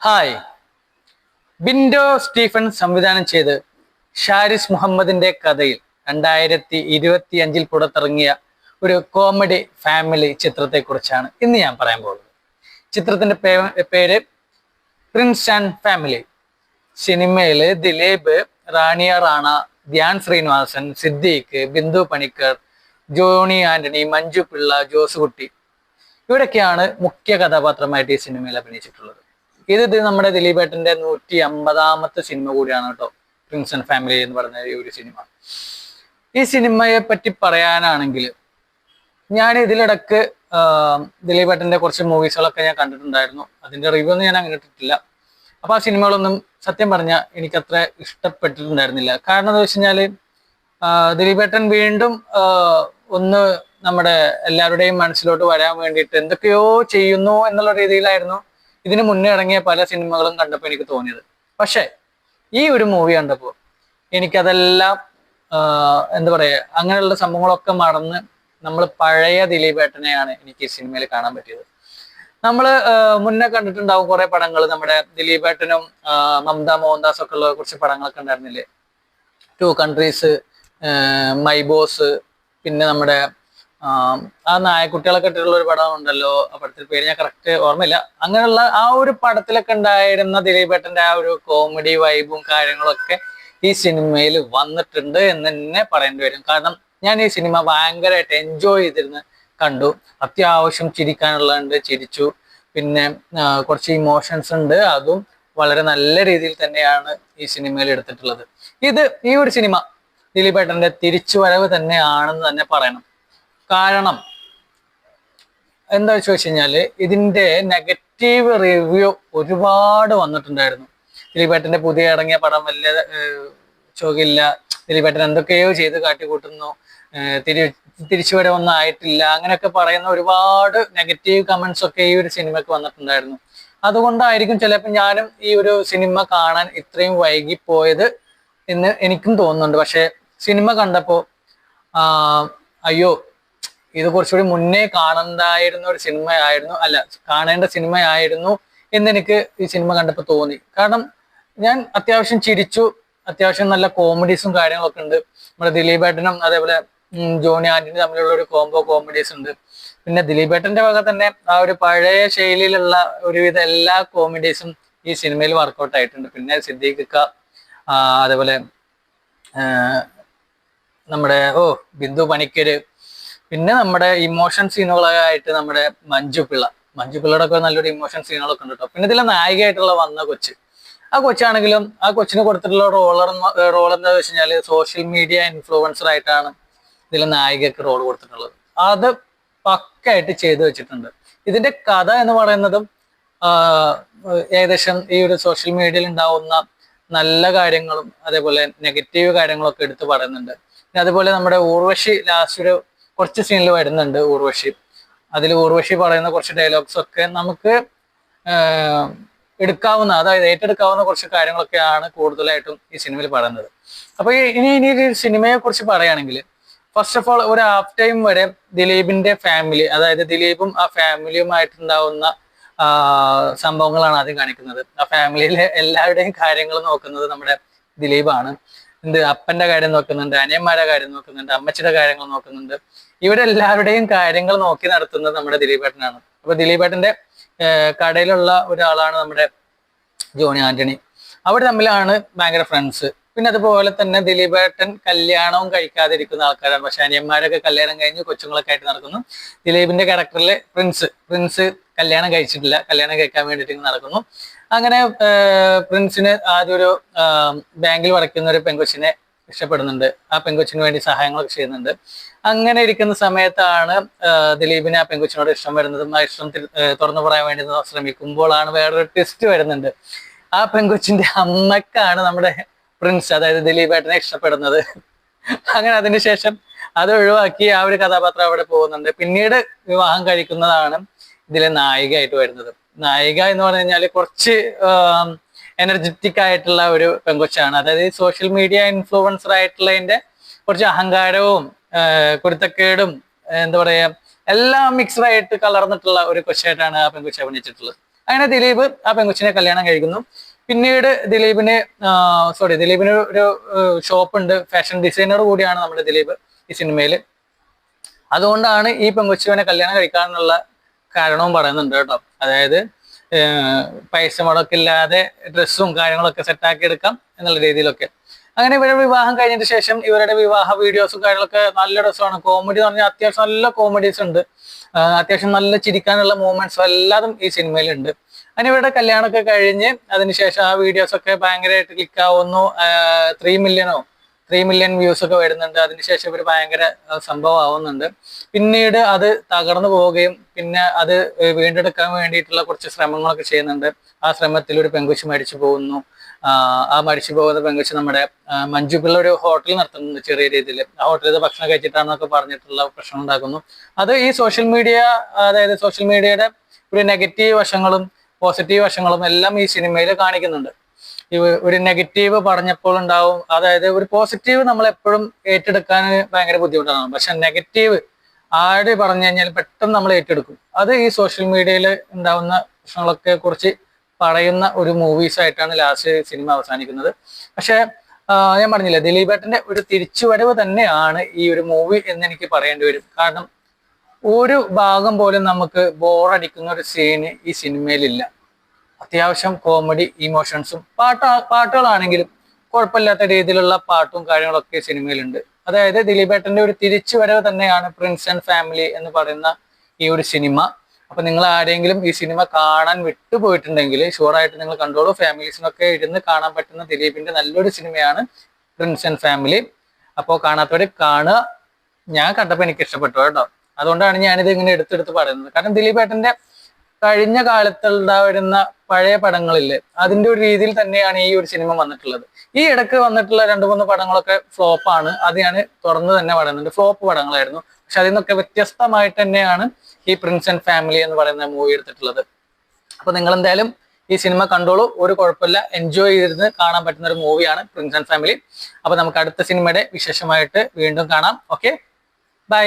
Hi. Bindo Stephen സംവിധാനം ചെയ്ത് ഷാരിസ് മുഹമ്മദിന്റെ കഥയിൽ രണ്ടായിരത്തി ഇരുപത്തി അഞ്ചിൽ പുറത്തിറങ്ങിയ ഒരു കോമഡി ഫാമിലി ചിത്രത്തെ കുറിച്ചാണ് ഇന്ന് ഞാൻ പറയാൻ പോകുന്നത്. ചിത്രത്തിന്റെ പേര് പ്രിൻസ് ആൻഡ് ഫാമിലി. സിനിമയിൽ ദിലീപ് റാണിയ റാണ ധ്യാൻ ശ്രീനിവാസൻ സിദ്ദീഖ് ബിന്ദു പണിക്കർ ജോണി ആന്റണി മഞ്ജു പിള്ള ജോസുകുട്ടി ഇവരൊക്കെയാണ് മുഖ്യ കഥാപാത്രമായിട്ട് ഈ സിനിമയിൽ അഭിനയിച്ചിട്ടുള്ളത്. ഇത് നമ്മുടെ ദിലീപേട്ടന്റെ നൂറ്റി അമ്പതാമത്തെ സിനിമ കൂടിയാണ് കേട്ടോ. പ്രിൻസ് ആൻഡ് ഫാമിലി എന്ന് പറഞ്ഞ ഈ ഒരു സിനിമ ഈ സിനിമയെ പറ്റി പറയാനാണെങ്കിൽ ഞാൻ ഇതിലിടക്ക് ദിലീപേട്ടന്റെ കുറച്ച് മൂവീസുകളൊക്കെ ഞാൻ കണ്ടിട്ടുണ്ടായിരുന്നു. അതിന്റെ റിവ്യൂ ഒന്നും ഞാൻ അങ്ങനെ ഇട്ടിട്ടില്ല. അപ്പൊ ആ സിനിമകളൊന്നും സത്യം പറഞ്ഞാൽ എനിക്കത്ര ഇഷ്ടപ്പെട്ടിട്ടുണ്ടായിരുന്നില്ല. കാരണം എന്താ വെച്ച് കഴിഞ്ഞാൽ ആഹ്, ദിലീപേട്ടൻ വീണ്ടും ഒന്ന് നമ്മുടെ എല്ലാവരുടെയും മനസ്സിലോട്ട് വരാൻ വേണ്ടിയിട്ട് എന്തൊക്കെയോ ചെയ്യുന്നു എന്നുള്ള രീതിയിലായിരുന്നു ഇതിന് മുന്നേ ഇറങ്ങിയ പല സിനിമകളും കണ്ടപ്പോൾ എനിക്ക് തോന്നിയത്. പക്ഷേ ഈ ഒരു മൂവി കണ്ടപ്പോൾ എനിക്കതെല്ലാം എന്താ പറയാ അങ്ങനെയുള്ള സംഭവങ്ങളൊക്കെ മറന്ന് നമ്മൾ പഴയ ദിലീപേട്ടനെയാണ് എനിക്ക് ഈ സിനിമയിൽ കാണാൻ പറ്റിയത്. നമ്മൾ മുന്നേ കണ്ടിട്ടുണ്ടാവും കുറെ പടങ്ങൾ. നമ്മുടെ ദിലീപേട്ടനും മമത മോഹൻദാസ് ഒക്കെ ഉള്ള കുറച്ച് പടങ്ങളൊക്കെ ഉണ്ടായിരുന്നില്ലേ? ടു കൺട്രീസ് മൈ ബോസ് പിന്നെ നമ്മുടെ ആം, നായക്കുട്ടികളൊക്കെ ഇട്ടിട്ടുള്ള ഒരു പടം ഉണ്ടല്ലോ ആ പടത്തിന്റെ പേര് ഞാൻ കറക്റ്റ് ഓർമ്മയില്ല. അങ്ങനെയുള്ള ആ ഒരു പടത്തിലൊക്കെ ഉണ്ടായിരുന്ന ദിലീപേട്ടന്റെ ആ ഒരു കോമഡി വൈബും കാര്യങ്ങളൊക്കെ ഈ സിനിമയിൽ വന്നിട്ടുണ്ട് എന്ന് തന്നെ പറയേണ്ടി വരും. കാരണം ഞാൻ ഈ സിനിമ ഭയങ്കരമായിട്ട് എൻജോയ് ചെയ്തിരുന്ന് കണ്ടു. അത്യാവശ്യം ചിരിക്കാനുള്ളതുണ്ട് ചിരിച്ചു. പിന്നെ കുറച്ച് ഇമോഷൻസ് ഉണ്ട്. അതും വളരെ നല്ല രീതിയിൽ തന്നെയാണ് ഈ സിനിമയിൽ എടുത്തിട്ടുള്ളത്. ഇത് ഈ ഒരു സിനിമ ദിലീപേട്ടന്റെ തിരിച്ചുവരവ് തന്നെയാണെന്ന് തന്നെ പറയണം. കാരണം എന്താ വെച്ച് വെച്ച് ഇതിന്റെ നെഗറ്റീവ് റിവ്യൂ ഒരുപാട് വന്നിട്ടുണ്ടായിരുന്നു. ദിലീപേട്ടന്റെ പുതിയ ഇറങ്ങിയ പടം വലിയ ചോകില്ല ദിലീപേട്ടൻ എന്തൊക്കെയോ ചെയ്ത് കാട്ടിക്കൂട്ടുന്നു. തിരി തിരിച്ചുവരെ തിരിച്ചുവരവൊന്നും ആയിട്ടില്ല. അങ്ങനെയൊക്കെ പറയുന്ന ഒരുപാട് നെഗറ്റീവ് കമന്റ്സ് ഒക്കെ ഈ ഒരു സിനിമയ്ക്ക് വന്നിട്ടുണ്ടായിരുന്നു. അതുകൊണ്ടായിരിക്കും ചിലപ്പോൾ ഞാനും ഈ ഒരു സിനിമ കാണാൻ ഇത്രയും വൈകിപ്പോയത് എന്ന് എനിക്കും തോന്നുന്നുണ്ട്. പക്ഷെ സിനിമ കണ്ടപ്പോൾ അയ്യോ ഇത് കുറച്ചുകൂടി മുന്നേ കാണണ്ടായിരുന്ന ഒരു സിനിമയായിരുന്നു അല്ല കാണേണ്ട സിനിമയായിരുന്നു എന്നെനിക്ക് ഈ സിനിമ കണ്ടപ്പോൾ തോന്നി. കാരണം ഞാൻ അത്യാവശ്യം ചിരിച്ചു അത്യാവശ്യം നല്ല കോമഡീസും കാര്യങ്ങളൊക്കെ ഉണ്ട്. നമ്മുടെ ദിലീപേട്ടനും അതേപോലെ ജോണി ആന്റണി തമ്മിലുള്ള ഒരു കോംബോ കോമഡീസ് ഉണ്ട്. പിന്നെ ദിലീപേട്ടന്റെ വക തന്നെ ആ ഒരു പഴയ ശൈലിയിലുള്ള ഒരുവിധ എല്ലാ കോമഡീസും ഈ സിനിമയിൽ വർക്കൗട്ട് ആയിട്ടുണ്ട്. പിന്നെ സിദ്ദീഖ് അതേപോലെ നമ്മുടെ ഓ ബിന്ദു പണിക്കര് പിന്നെ നമ്മുടെ ഇമോഷൻ സീനുകളായിട്ട് നമ്മുടെ മഞ്ജു പിള്ള. മഞ്ജു പിള്ളയുടെ ഒക്കെ നല്ലൊരു ഇമോഷൻ സീനുകളൊക്കെ ഉണ്ട് കേട്ടോ പിന്നെ ഇതിലെ നായികയായിട്ടുള്ള വന്ന കൊച്ച്. ആ കൊച്ചാണെങ്കിലും ആ കൊച്ചിന് കൊടുത്തിട്ടുള്ള റോളർ റോൾ എന്താ വെച്ച് കഴിഞ്ഞാൽ സോഷ്യൽ മീഡിയ ഇൻഫ്ലുവൻസർ ആയിട്ടാണ് ഇതിലെ നായികക്ക് റോൾ കൊടുത്തിട്ടുള്ളത്. അത് പക്കായിട്ട് ചെയ്തു വെച്ചിട്ടുണ്ട്. ഇതിന്റെ കഥ എന്ന് പറയുന്നതും ഏകദേശം ഈ ഒരു സോഷ്യൽ മീഡിയയിൽ ഉണ്ടാവുന്ന നല്ല കാര്യങ്ങളും അതേപോലെ നെഗറ്റീവ് കാര്യങ്ങളൊക്കെ എടുത്ത് പറയുന്നുണ്ട്. പിന്നെ അതുപോലെ നമ്മുടെ ഊർവശി ലാസ്റ്റ് ഒരു കുറച്ച് സീനിൽ വരുന്നുണ്ട് ഊർവശി. അതിൽ ഊർവശി പറയുന്ന കുറച്ച് ഡയലോഗ്സ് ഒക്കെ നമുക്ക് എടുക്കാവുന്ന അതായത് ഏറ്റെടുക്കാവുന്ന കുറച്ച് കാര്യങ്ങളൊക്കെയാണ് കൂടുതലായിട്ടും ഈ സിനിമയിൽ പറയുന്നത്. അപ്പൊ ഇനി ഇനി ഒരു സിനിമയെ കുറിച്ച് പറയുകയാണെങ്കിൽ ഫസ്റ്റ് ഓഫ് ഓൾ ഒരു ഹാഫ് ടൈം വരെ ദിലീപിന്റെ ഫാമിലി അതായത് ദിലീപും ആ ഫാമിലിയുമായിട്ടുണ്ടാവുന്ന സംഭവങ്ങളാണ് ആദ്യം കാണിക്കുന്നത്. ആ ഫാമിലിയിലെ എല്ലാവരുടെയും കാര്യങ്ങൾ നോക്കുന്നത് നമ്മുടെ ദിലീപാണ്. എന്ത്? അപ്പന്റെ കാര്യം നോക്കുന്നുണ്ട് അനിയന്മാരുടെ കാര്യം നോക്കുന്നുണ്ട് അമ്മച്ചിയുടെ കാര്യങ്ങൾ നോക്കുന്നുണ്ട്. ഇവിടെ എല്ലാവരുടെയും കാര്യങ്ങൾ നോക്കി നടത്തുന്നത് നമ്മുടെ ദിലീപേട്ടനാണ്. അപ്പൊ ദിലീപേട്ടന്റെ കടയിലുള്ള ഒരാളാണ് നമ്മുടെ ജോണി ആന്റണി. അവർ തമ്മിലാണ് ഭയങ്കര ഫ്രണ്ട്സ് പിന്നെ അതുപോലെ തന്നെ ദിലീപേട്ടൻ കല്യാണവും കഴിക്കാതിരിക്കുന്ന ആൾക്കാരാണ്. പക്ഷെ അനിയന്മാരൊക്കെ കല്യാണം കഴിഞ്ഞ് കൊച്ചുങ്ങളൊക്കെ ആയിട്ട് നടക്കുന്നു. ദിലീപിന്റെ ക്യാരക്ടറിലെ പ്രിൻസ് പ്രിൻസ് കല്യാണം കഴിച്ചിട്ടില്ല. കല്യാണം കഴിക്കാൻ വേണ്ടിയിട്ട് നടക്കുന്നു. അങ്ങനെ പ്രിൻസിന് ആദ്യം ഒരു ബാങ്കിൽ വടക്കുന്ന ഒരു പെൺകൊച്ചിനെ ഇഷ്ടപ്പെടുന്നുണ്ട് ആ പെൺകൊച്ചിന് വേണ്ടി സഹായങ്ങളൊക്കെ ചെയ്യുന്നുണ്ട്. അങ്ങനെ ഇരിക്കുന്ന സമയത്താണ് ദിലീപിനെ പെങ്കുച്ചിനോട് ഇഷ്ടം വരുന്നതും ആ ഇഷ്ടം തുറന്നു പറയാൻ വേണ്ടി ശ്രമിക്കുമ്പോഴാണ് വേറൊരു ട്വിസ്റ്റ് വരുന്നുണ്ട്. ആ പെങ്കുച്ചിന്റെ അമ്മക്കാണ് നമ്മുടെ പ്രിൻസ് അതായത് ദിലീപേട്ടനെ ഇഷ്ടപ്പെടുന്നത്. അങ്ങനെ അതിനുശേഷം അത് ഒഴിവാക്കി ആ ഒരു കഥാപാത്രം അവിടെ പോകുന്നുണ്ട്. പിന്നീട് വിവാഹം കഴിക്കുന്നതാണ് ഇതിലെ നായികയായിട്ട് വരുന്നത്. നായിക എന്ന് പറഞ്ഞു കഴിഞ്ഞാൽ കുറച്ച് എനർജറ്റിക് ആയിട്ടുള്ള ഒരു പെങ്കൊച്ചാണ് അതായത് സോഷ്യൽ മീഡിയ ഇൻഫ്ലുവൻസർ ആയിട്ടുള്ളതിന്റെ കുറച്ച് അഹങ്കാരവും കുരുത്തക്കേടും എന്താ പറയാ എല്ലാം മിക്സ്ഡ് ആയിട്ട് കലർന്നിട്ടുള്ള ഒരു കൊച്ചായിട്ടാണ് ആ പെൺകുച്ചി അഭിനയിച്ചിട്ടുള്ളത്. അങ്ങനെ ദിലീപ് ആ പെൺകുച്ചിനെ കല്യാണം കഴിക്കുന്നു. പിന്നീട് ദിലീപിന് സോറി ദിലീപിന് ഒരു ഷോപ്പ് ഉണ്ട്. ഫാഷൻ ഡിസൈനർ കൂടിയാണ് നമ്മുടെ ദിലീപ് ഈ സിനിമയിൽ അതുകൊണ്ടാണ് ഈ പെൺകുച്ചുവിനെ കല്യാണം കഴിക്കാനുള്ള കാരണവും പറയുന്നുണ്ട് കേട്ടോ. അതായത് പൈസ മുടക്കില്ലാതെ ഡ്രസ്സും കാര്യങ്ങളൊക്കെ സെറ്റാക്കി എടുക്കാം എന്നുള്ള രീതിയിലൊക്കെ. അങ്ങനെ ഇവരുടെ വിവാഹം കഴിഞ്ഞതിന് ശേഷം ഇവരുടെ വിവാഹ വീഡിയോസും കാര്യങ്ങളൊക്കെ നല്ല രസമാണ്. കോമഡി എന്ന് പറഞ്ഞാൽ അത്യാവശ്യം നല്ല കോമഡീസ് ഉണ്ട്. അത്യാവശ്യം നല്ല ചിരിക്കാനുള്ള മൂമെന്റ്സ് എല്ലാതും ഈ സിനിമയിലുണ്ട്. അങ്ങനെ ഇവരുടെ കല്യാണമൊക്കെ കഴിഞ്ഞ് അതിനുശേഷം ആ വീഡിയോസ് ഒക്കെ ഭയങ്കരമായിട്ട് ക്ലിക്ക് ആവുന്നു. ത്രീ മില്യണോ ത്രീ മില്യൺ വ്യൂസ് ഒക്കെ വരുന്നുണ്ട്. അതിനുശേഷം ഇവർ ഭയങ്കര സംഭവം ആവുന്നുണ്ട്. പിന്നീട് അത് തകർന്നു പോവുകയും പിന്നെ അത് വീണ്ടെടുക്കാൻ വേണ്ടിയിട്ടുള്ള കുറച്ച് ശ്രമങ്ങളൊക്കെ ചെയ്യുന്നുണ്ട്. ആ ശ്രമത്തിൽ ഒരു പെങ്കുശി മരിച്ചു പോകുന്നു. ആ, മരിച്ചു പോകുന്ന പെങ്കുച്ച് നമ്മുടെ മഞ്ജു പിള്ള ഒരു ഹോട്ടൽ നടത്തുന്നുണ്ട് ചെറിയ രീതിയിൽ ആ ഹോട്ടലിൽ ഭക്ഷണം കഴിച്ചിട്ടാണെന്നൊക്കെ പറഞ്ഞിട്ടുള്ള പ്രശ്നം ഉണ്ടാക്കുന്നു. അത് ഈ സോഷ്യൽ മീഡിയ അതായത് സോഷ്യൽ മീഡിയയുടെ ഒരു നെഗറ്റീവ് വശങ്ങളും പോസിറ്റീവ് വശങ്ങളും എല്ലാം ഈ സിനിമയിൽ കാണിക്കുന്നുണ്ട്. ഒരു നെഗറ്റീവ് പറഞ്ഞപ്പോൾ ഉണ്ടാവും അതായത് ഒരു പോസിറ്റീവ് നമ്മൾ എപ്പോഴും ഏറ്റെടുക്കാൻ ഭയങ്കര ബുദ്ധിമുട്ടാണ്. പക്ഷെ നെഗറ്റീവ് ആര് പറഞ്ഞു കഴിഞ്ഞാൽ പെട്ടെന്ന് നമ്മൾ ഏറ്റെടുക്കും. അത് ഈ സോഷ്യൽ മീഡിയയിൽ ഉണ്ടാവുന്ന പ്രശ്നങ്ങളൊക്കെ കുറിച്ച് പറയുന്ന ഒരു മൂവീസ് ആയിട്ടാണ് ലാസ്റ്റ് സിനിമ അവസാനിക്കുന്നത്. പക്ഷെ ഞാൻ പറഞ്ഞില്ല ദിലീപേട്ടന്റെ ഒരു തിരിച്ചുവരവ് തന്നെയാണ് ഈ ഒരു മൂവി എന്ന് എനിക്ക് പറയേണ്ടി വരും. കാരണം ഒരു ഭാഗം പോലും നമുക്ക് ബോറടിക്കുന്ന ഒരു സീന് ഈ സിനിമയിലില്ല അത്യാവശ്യം കോമഡി ഇമോഷൻസും പാട്ട പാട്ടുകളാണെങ്കിലും കുഴപ്പമില്ലാത്ത രീതിയിലുള്ള പാട്ടും കാര്യങ്ങളൊക്കെ സിനിമയിലുണ്ട് അതായത് ദിലീപേട്ടന്റെ ഒരു തിരിച്ചുവരവ് തന്നെയാണ് പ്രിൻസ് ആൻഡ് ഫാമിലി എന്ന് പറയുന്ന ഈ ഒരു സിനിമ അപ്പൊ നിങ്ങൾ ആരെങ്കിലും ഈ സിനിമ കാണാൻ വിട്ടുപോയിട്ടുണ്ടെങ്കിൽ ഷുവറായിട്ട് നിങ്ങൾ കണ്ടോളൂ. ഫാമിലീസിനൊക്കെ ഇരുന്ന് കാണാൻ പറ്റുന്ന ദിലീപിന്റെ നല്ലൊരു സിനിമയാണ് ഫ്രണ്ട്സ് ആൻഡ് ഫാമിലി അപ്പോൾ കാണാത്തവര് കാണുക. ഞാൻ കണ്ടപ്പോൾ എനിക്ക് ഇഷ്ടപ്പെട്ടു കേട്ടോ. അതുകൊണ്ടാണ് ഞാനിത് ഇങ്ങനെ എടുത്തെടുത്ത് പറയുന്നത്. കാരണം ദിലീപ് ഏട്ടന്റെ കഴിഞ്ഞ കാലത്തുണ്ടായിരുന്ന പഴയ പടങ്ങളില്ലേ അതിന്റെ ഒരു രീതിയിൽ തന്നെയാണ് ഈ ഒരു സിനിമ വന്നിട്ടുള്ളത്. ഈ ഇടയ്ക്ക് വന്നിട്ടുള്ള രണ്ട് മൂന്ന് പടങ്ങളൊക്കെ ഫ്ലോപ്പാണ്. അത് ഞാൻ തുറന്ന് തന്നെ പറയുന്നുണ്ട്. ഫ്ലോപ്പ് പടങ്ങളായിരുന്നു. പക്ഷെ അതിൽ നിന്നൊക്കെ വ്യത്യസ്തമായിട്ട് തന്നെയാണ് ഈ പ്രിൻസ് ആൻഡ് ഫാമിലി എന്ന് പറയുന്ന മൂവി എടുത്തിട്ടുള്ളത്. അപ്പൊ നിങ്ങൾ എന്തായാലും ഈ സിനിമ കണ്ടോളൂ. ഒരു കുഴപ്പമില്ല. എൻജോയ് ചെയ്തിരുന്ന് കാണാൻ പറ്റുന്ന ഒരു മൂവിയാണ് പ്രിൻസ് ആൻഡ് ഫാമിലി അപ്പൊ നമുക്ക് അടുത്ത സിനിമയുടെ വിശേഷമായിട്ട് വീണ്ടും കാണാം. Okay bye